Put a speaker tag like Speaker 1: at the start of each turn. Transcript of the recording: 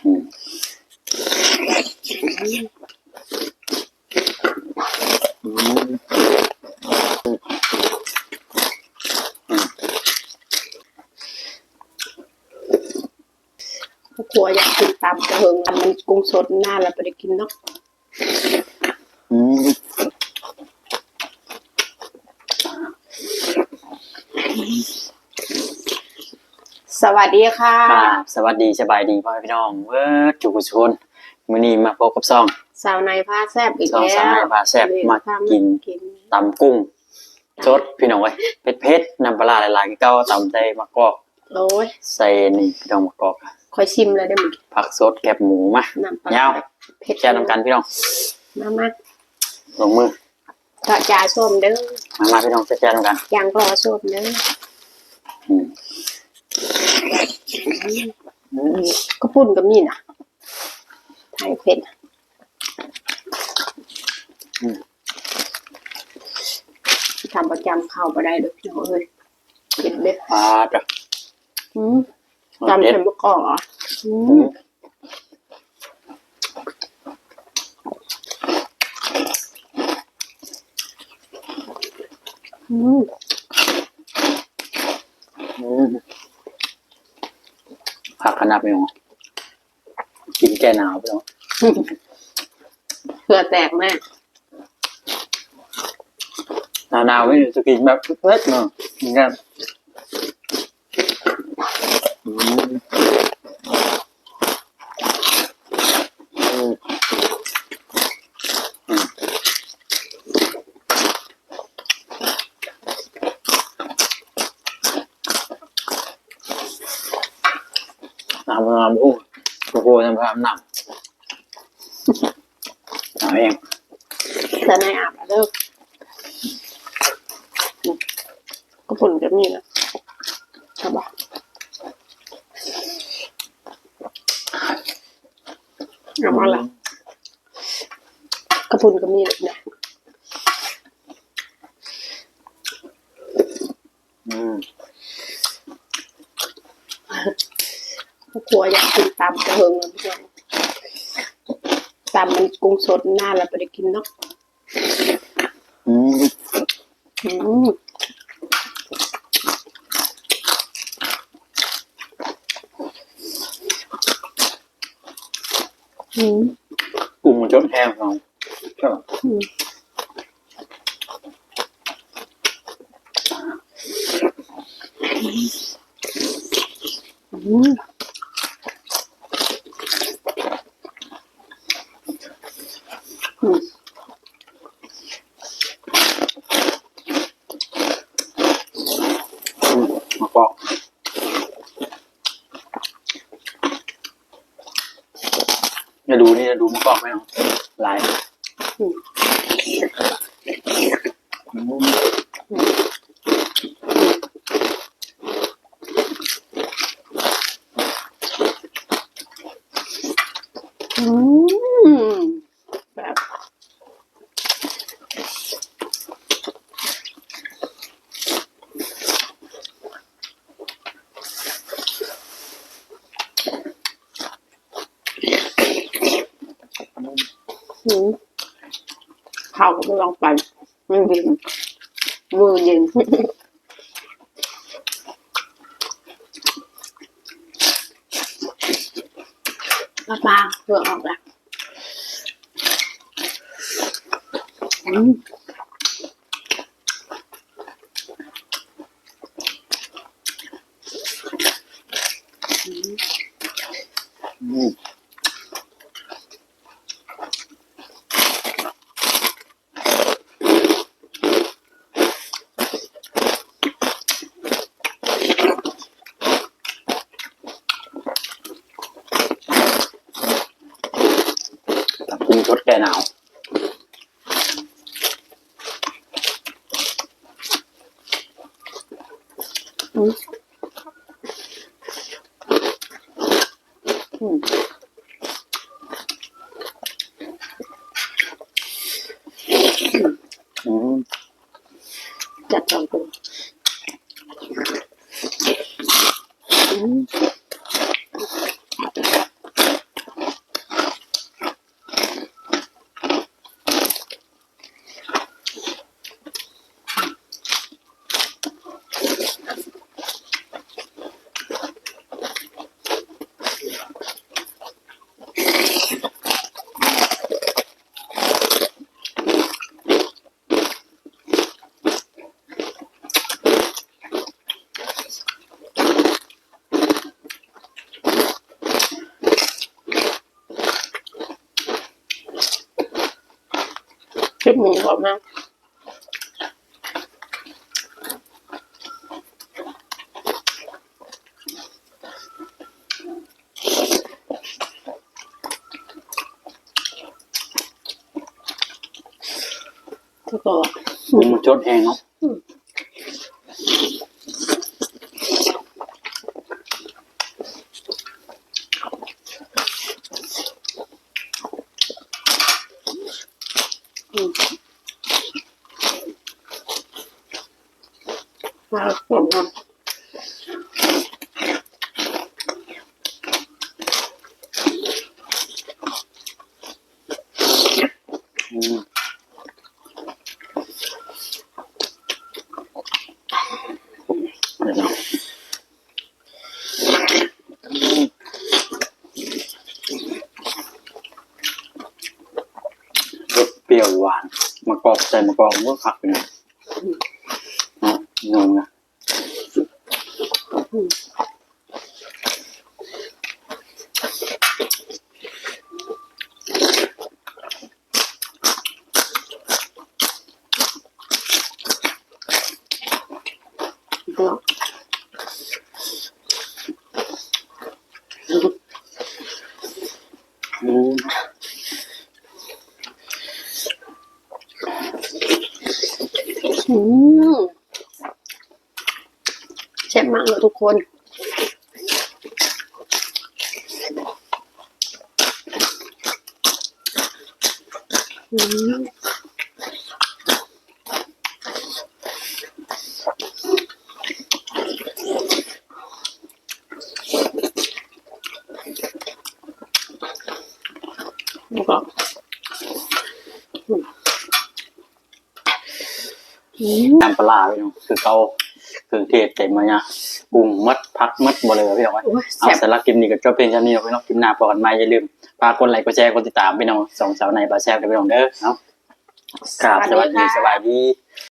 Speaker 1: ครัวอยากกินตามกระเฮิงมันกุ้งสดหน้าแล้วไปได้กินเนาะ
Speaker 2: อืม
Speaker 1: ส วัสดีค่ะ
Speaker 2: ครับสวัสดีสบายดีพ่อแม่พี่น้องเวิร์ดจุกุชนมื้อนี้มาพบกับซ่อง
Speaker 1: สาวในผ้าแซบอีก
Speaker 2: ซ่อง
Speaker 1: แล้ว
Speaker 2: สาวในพาแซ่บมากิน
Speaker 1: กิน
Speaker 2: ตำกุ้งสดพี่น้องเว้ยเผ็ดเผ็ดๆน้ำปลาร้าหลายๆเก้าตำใจมะกอก
Speaker 1: โอ้ย
Speaker 2: ใส่นี่พี่น้องมะกอก
Speaker 1: คอยชิมเลยได้มั้ย
Speaker 2: ผักสดแคบหมูมา
Speaker 1: น้ำปลา
Speaker 2: เงา
Speaker 1: เผ็ด
Speaker 2: แช่น้ำกันพี่น้อง
Speaker 1: มามา
Speaker 2: ลงมือ
Speaker 1: กระจาส้มเด้อ
Speaker 2: มามาพี่น้องแช่น้ำกัน
Speaker 1: ยางรอส้มเด้อ
Speaker 2: อืมอืม
Speaker 1: ก็ปุ่นกับนี่นะไทยเผ็ดทำประจำเข้าไปได้เด้อพี่น้องเอ้ยเผ็ดเด้อ
Speaker 2: ปลาจ้ะ
Speaker 1: อืมจำ
Speaker 2: เผ็ด
Speaker 1: เผ็ดมะกอกเหรออื
Speaker 2: อื
Speaker 1: ม
Speaker 2: ม
Speaker 1: อืม
Speaker 2: อืม ผักขนาดพี่น้องกินแก้หนาวพี่น้อง
Speaker 1: เผื่อแตกแม่
Speaker 2: หนาวหนาวๆไม่จะกินแบบเล็กๆเนาะเหมือนกันอืมอืมอืม น้ำน้ำอู้โอ้โหน้ำน้ำน้ำเอาเอง
Speaker 1: แต่ในอาบอะเลิกก็ปุ่นกับนี่นะใช่ปะเอามาละกระปุ่นกับนี่เลยนะ
Speaker 2: อืม
Speaker 1: ครัวอยากกินตามกระเฮิงเลยพี่น้องตามมันกุ้งสดหน้าแล้วไปได้กินเนาะ
Speaker 2: อืม
Speaker 1: อืมอืม
Speaker 2: กุ้งมันชดแห้งเราใช่ป่ะ
Speaker 1: อืมอืมอืม
Speaker 2: อืมมะกอก จะดูนี่จะดูมะกอกไหมเนาะลาย
Speaker 1: อืม
Speaker 2: อืม
Speaker 1: อืมแบบอืม ข้าวก็ไม่ลองไปมันเย็นมือเย็นมาปางเผื่อออกแล้วอืม
Speaker 2: อืมกับ กุ้งชดแก้หนาว
Speaker 1: อืมอืม
Speaker 2: อืม
Speaker 1: จัดสองตัวอืม ค ลิปหมูกรอบมากแล้วก็
Speaker 2: มันจดแหงเนาะ
Speaker 1: มาหอมมาก
Speaker 2: อืม เปรี้ยวหวานมะกอกใส่มะกอกเมื่อขักไปหน่อย นะนงนะ
Speaker 1: เนาะ
Speaker 2: อืม
Speaker 1: อืมแซ่บมากเลยทุกคนอืมแล้วก็
Speaker 2: น้ำปลาร้าพี่น้องคือเกา เครื่องเทศเต็มมาเนี่ยปรุงมัดพักมัดบ่เลยพี่น้องเอ้ย
Speaker 1: โอ้ย
Speaker 2: เอา
Speaker 1: แซ่บ
Speaker 2: สำหรับคลิปนี้ก็จบเป็นชั้นนี้พี่น้องคลิปหน้าพอกันใหม่อย่าลืมฝากกดไลค์กดแชร์กดติดตามพี่น้องสองสาวในปลาแซ่บกันพี่น้องเด้อเนาะครับสวัสดีสบายดี